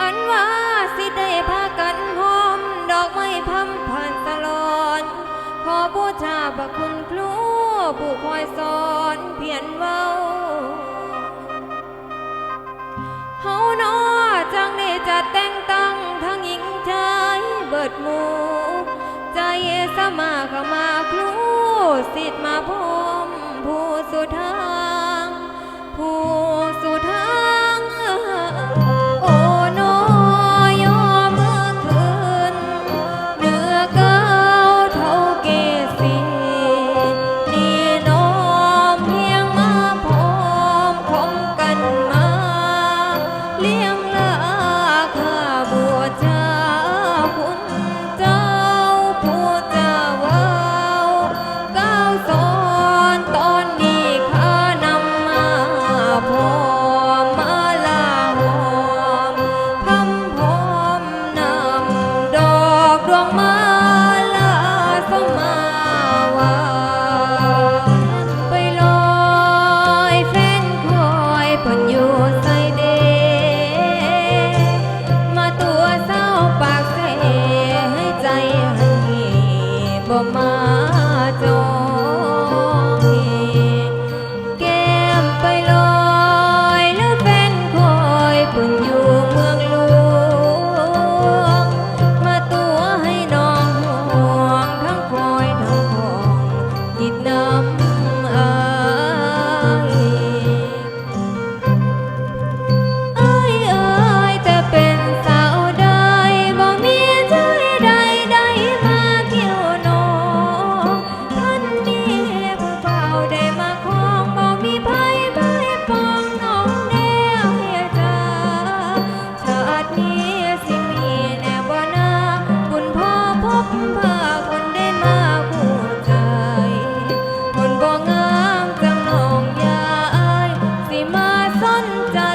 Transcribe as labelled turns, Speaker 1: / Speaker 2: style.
Speaker 1: อันว่าสิได้พากันหอม ดอกไม้พัมผ่านตลอด ขอบูชาพระคุณครูผู้คอยสอนเพียนเว้าเฮานอจังได้จัดแต่งตั้งทั้งหญิงชายเบิดหมู่ใจสมาเข้ามาครูสิทธิ์มาพรมผู้สุดท้าย sometimes